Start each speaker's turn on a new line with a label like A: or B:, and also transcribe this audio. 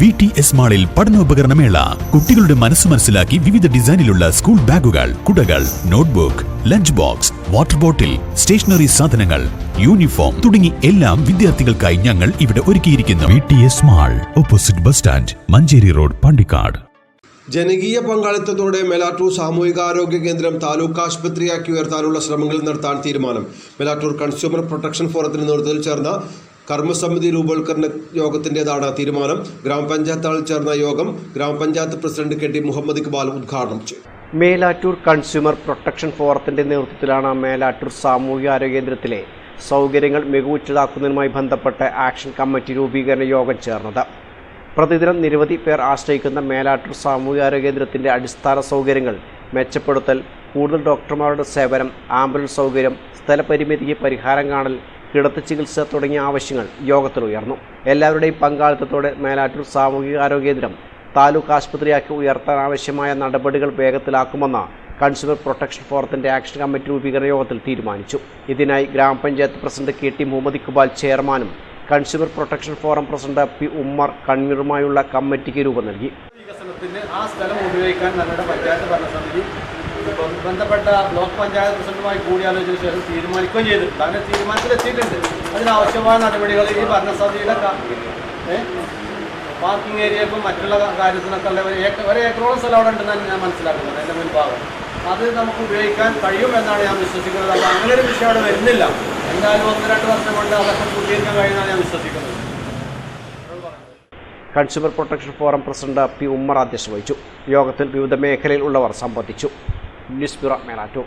A: V T S മാളിൽ പഠനോപകരണമേള. കുട്ടികളുടെ മനസ്സ് മനസ്സിലാക്കി വിവിധ ഡിസൈനിലുള്ള സ്കൂൾ ബാഗുകൾ കുടകൾ notebook lunch box water bottle stationery സാധനങ്ങൾ യൂണിഫോം തുടങ്ങി എല്ലാം വിദ്യാർത്ഥികൾക്കായി ഞങ്ങൾ ഇവിടെ ഒരുക്കിയിരിക്കുന്നു. V T S mall opposite bus stand Manjeri road Pandikkad.
B: ജനകീയ പങ്കാളിത്തത്തോടെ മെലാറ്റൂർ സാമൂഹികാരോഗ്യ കേന്ദ്രം താലൂക്ക് ആശുപത്രിയാക്കി ഉയർത്താനുള്ള ശ്രമങ്ങൾ നടത്താൻ തീരുമാനം. മെലാറ്റൂർ കൺസ്യൂമർ പ്രൊട്ടക്ഷൻ ഫോറത്തിന്റെ നേതൃത്വത്തിൽ ചേർന്ന കർമ്മസമിതി രൂപവൽക്കരണ യോഗത്തിന്റെതാണ് തീരുമാനം. ഗ്രാമപഞ്ചായത്ത് ഹാളിൽ ചേർന്ന യോഗം ഗ്രാമപഞ്ചായത്ത് president K T Muhammad Iqbal ഉദ്ഘാടനം ചെയ്തു.
C: മേലാറ്റൂർ കൺസ്യൂമർ പ്രൊട്ടക്ഷൻ ഫോറത്തിന്റെ നേതൃത്വത്തിലാണ് മേലാറ്റൂർ സാമൂഹികാരോഗ്യ കേന്ദ്രത്തിലെ സൗകര്യങ്ങൾ മികവുറ്റതാക്കുന്നതിനുമായി ബന്ധപ്പെട്ട് ആക്ഷൻ കമ്മിറ്റി രൂപീകരണ യോഗം ചേർന്നത്. പ്രതിദിനം നിരവധി പേർ ആശ്രയിക്കുന്ന മേലാറ്റൂർ സാമൂഹികാരോഗ്യ കേന്ദ്രത്തിന്റെ അടിസ്ഥാന സൗകര്യങ്ങൾ മെച്ചപ്പെടുത്തൽ കൂടുതൽ ഡോക്ടർമാരുടെ സേവനം ആംബുലൻസ് സൗകര്യം സ്ഥലപരിമിതിക്ക് പരിഹാരം കാണൽ കിടത്തി ചികിത്സ തുടങ്ങിയ ആവശ്യങ്ങൾ യോഗത്തിൽ ഉയർന്നു. എല്ലാവരുടെയും പങ്കാളിത്തത്തോടെ മേലാറ്റൂർ സാമൂഹികാരോഗ്യ കേന്ദ്രം താലൂക്ക് ആശുപത്രിയാക്കി ഉയർത്താൻ ആവശ്യമായ നടപടികൾ വേഗത്തിലാക്കുമെന്ന് കൺസ്യൂമർ പ്രൊട്ടക്ഷൻ ഫോറത്തിന്റെ ആക്ഷൻ കമ്മിറ്റി രൂപീകരണ യോഗത്തിൽ തീരുമാനിച്ചു. ഇതിനായി ഗ്രാമപഞ്ചായത്ത് president K T Muhammad Iqbal ചെയർമാനും consumer protection forum president P Ummer കൺവീനറുമായുള്ള കമ്മിറ്റിക്ക് രൂപം നൽകി.
D: ബന്ധപ്പെട്ട ബ്ലോക്ക് പഞ്ചായത്ത് പ്രസിഡന്റുമായി കൂടിയാലോചന ശേഷം തീരുമാനിക്കുകയും ചെയ്തിട്ടുണ്ട് അങ്ങനെ തീരുമാനത്തിലെത്തിയിട്ടുണ്ട്. അതിനാവശ്യമായ നടപടികൾ ഈ ഭരണസമിതിയുടെ പാർക്കിംഗ് ഏരിയക്കും മറ്റുള്ള കാര്യത്തിനൊക്കെ ഉള്ള ഒരു ഏക്കർ ഒരു ഏക്കറോളം സ്ഥലം അവിടെ ഉണ്ടെന്നാണ് ഞാൻ മനസ്സിലാക്കുന്നത് എന്റെ മുൻഭാഗം. അത് നമുക്ക് ഉപയോഗിക്കാൻ കഴിയും എന്നാണ് ഞാൻ വിശ്വസിക്കുന്നത്. അപ്പോൾ അങ്ങനെ ഒരു വിഷയം അവിടെ വരുന്നില്ല. എന്തായാലും ഒന്ന് രണ്ട് വർഷം കൊണ്ട് അതൊക്കെ പൂർത്തീകരിക്കാൻ കഴിയുമെന്നാണ് ഞാൻ വിശ്വസിക്കുന്നത്.
C: Consumer protection forum president P Ummer അധ്യക്ഷത വഹിച്ചു. യോഗത്തിൽ വിവിധ മേഖലയിൽ ഉള്ളവർ സംബന്ധിച്ചു. Nisbirak Meladuk.